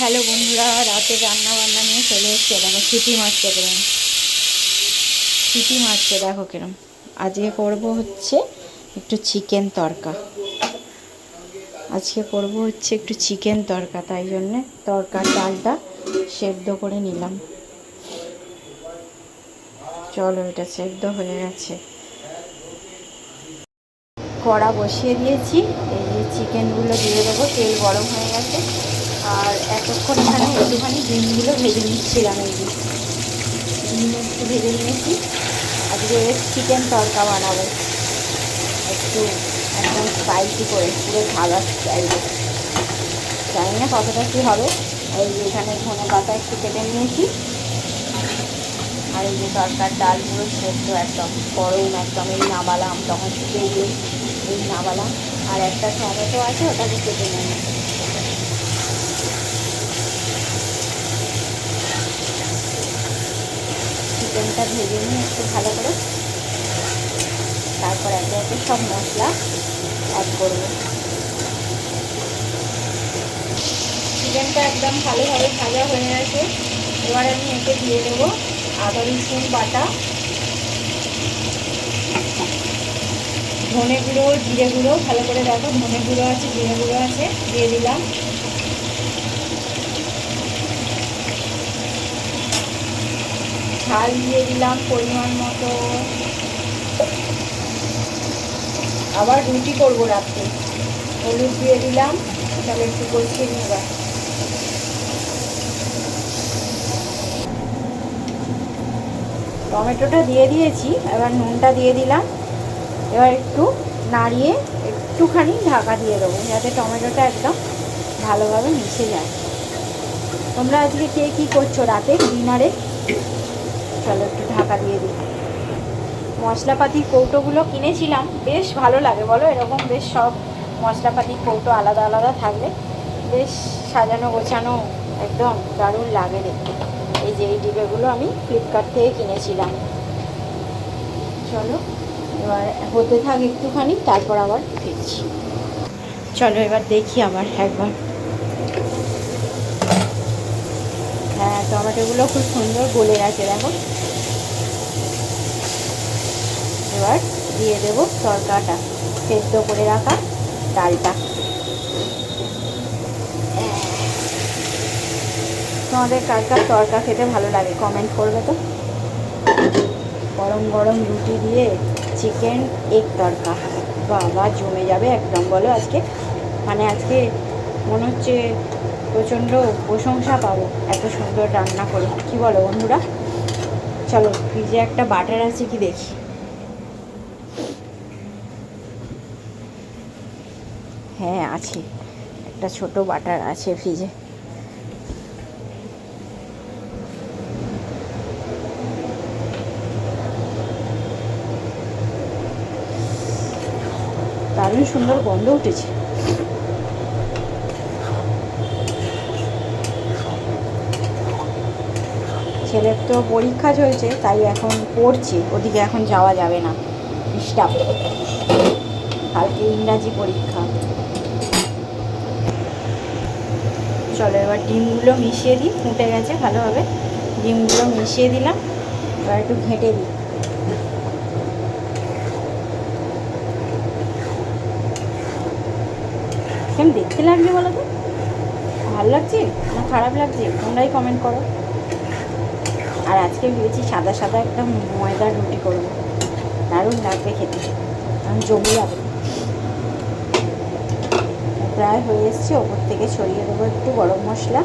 Hello বন্ধুরা, রাতে রান্না বান্না নিয়ে চলে এসছে। দেখো, সিটি মাছটা কিরম। সিটি মাছটা দেখো কিরম। আজকে করব হচ্ছে একটু চিকেন তরকা। আজকে করব হচ্ছে একটু চিকেন তরকা, তাই জন্যে তরকার ডালটা সেদ্ধ করে নিলাম। চলো, এটা সেদ্ধ হয়ে গেছে। কড়া বসিয়ে দিয়েছি। এই যে চিকেনগুলো দিয়ে দেবো, তেল গরম হয়ে গেছে। আর এতক্ষণ এখানে একটুখানি ডিমগুলো ভেজে নিচ্ছিলাম এই ডিম একটু ভেজে নিয়েছি। আজকে চিকেন তরকা বানাবো। একটু একদম স্পাইসি করে, পুরো ঝালা স্টাইলে জানি না কতটা কী হবে। এই যে এখানে ধনে পাতা একটু কেটে নিয়েছি। আর এই যে তরকার ডাল সেদ্ধ একদম, গরম একদম, এই নামালাম তখন শুকিয়ে গিয়ে এই নামালাম আর একটা টমেটো আছে, ওটাকে কেটে নেব চিকেনটা ভেজে নিয়ে একটু ভালো করে তারপর একে একে সব মশলা অ্যাড করব। চিকেনটা একদম ভালোভাবে ভাজা হয়ে গেছে। এবার আমি এতে দিয়ে দেবো আদা, রসুন বাটা, ধনে গুঁড়ো, জিরে গুঁড়ো, ভালো করে দেখো ধনে গুঁড়ো আছে, জিরে গুঁড়ো আছে, দিয়ে দিলাম। ঝাল দিয়ে দিলাম পরিমাণ মতো। আবার রুটি করব রাত্রে। হলুদ দিয়ে দিলাম, তাহলে একটু কষিয়ে নেবার টমেটোটা দিয়ে দিয়েছি, এবার নুনটা দিয়ে দিলাম। এবার একটু নাড়িয়ে একটুখানি ঢাকা দিয়ে দেবো, যাতে টমেটোটা একদম ভালোভাবে মিশে যায়। তোমরা আজকে কে কী করছ? রাতে ডিনারে? চলো একটু ঢাকা দিয়ে দিই। মশলাপাতির কৌটোগুলো কিনেছিলাম, বেশ ভালো লাগে বলো, এরকম বেশ সব মশলাপাতির কৌটো আলাদা আলাদা থাকলে বেশ সাজানো গোছানো একদম দারুণ লাগে দেখতে। এই যে এই ডিবেগুলো আমি ফ্লিপকার্ট থেকে কিনেছিলাম। চলো, এবার হতে থাক একটুখানি, তারপর আবার ফিরছি। চলো এবার দেখি আবার একবার হ্যাঁ টমেটোগুলো খুব সুন্দর গলে গেছে, দেখো। এবার দিয়ে দেব তরকাটা, সেদ্ধ করে রাখা ডালটা। তোমাদের কার কার তরকা খেতে ভালো লাগে কমেন্ট করবে তো? গরম গরম রুটি দিয়ে চিকেন এগ তরকা। বাবা, জমে যাবে একদম, বলো আজকে। মানে আজকে মনে হচ্ছে প্রচণ্ড প্রশংসা পাবো এত সুন্দর রান্না করে। কি বলো বন্ধুরা? চলো ফ্রিজে একটা বাটার আছে কি দেখি? হ্যাঁ আছে। একটা ছোট বাটার আছে ফ্রিজে দারুণ সুন্দর গন্ধ উঠেছে। ছেলের তো পরীক্ষা চলছে, তাই এখন পড়ছি, ওদিকে এখন যাওয়া যাবে না। ডিস্টার্ব কালকে ইংরাজি পরীক্ষা। চলো, এবার ডিমগুলো মিশিয়ে দিই, ফুটে গেছে ভালোভাবে। ডিমগুলো মিশিয়ে দিলাম, এবার একটু ঘেঁটে দিই। কেমন দেখতে লাগছে বলো তো? ভালো লাগছে না খারাপ লাগছে? তোমরাই কমেন্ট করো। আর আজকে ভেবেছি সাদা সাদা একটা ময়দার রুটি করব। দারুণ লাগবে খেতে। আমি জমি যাবে। প্রায় হয়ে এসছে, ওপর থেকে ছড়িয়ে দেবো একটু গরম মশলা।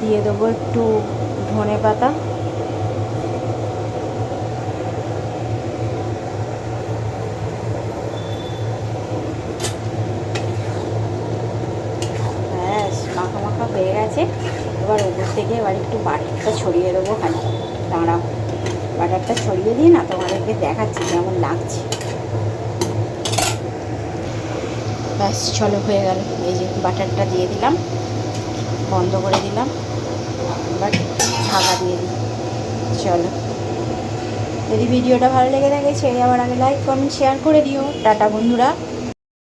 দিয়ে দেবো একটু ধনে পাতা ব্যাস মাখা মাখা হয়ে গেছে এবার ওপর থেকে এবার একটু বাটারটা ছড়িয়ে দেবো খালি দাঁড়াও, বাটারটা ছড়িয়ে দিয়ে না তোমাদেরকে দেখাচ্ছি কেমন লাগছে। ব্যাস, চলো হয়ে গেল। এই যে বাটারটা দিয়ে দিলাম, বন্ধ করে দিলাম। এবার ঢাকা দিয়ে দিই। চলো। যদি ভিডিওটা ভালো লেগে থাকে ছেড়ে যাওয়ার আগে লাইক কমেন্ট শেয়ার করে দিও। টাটা বন্ধুরা।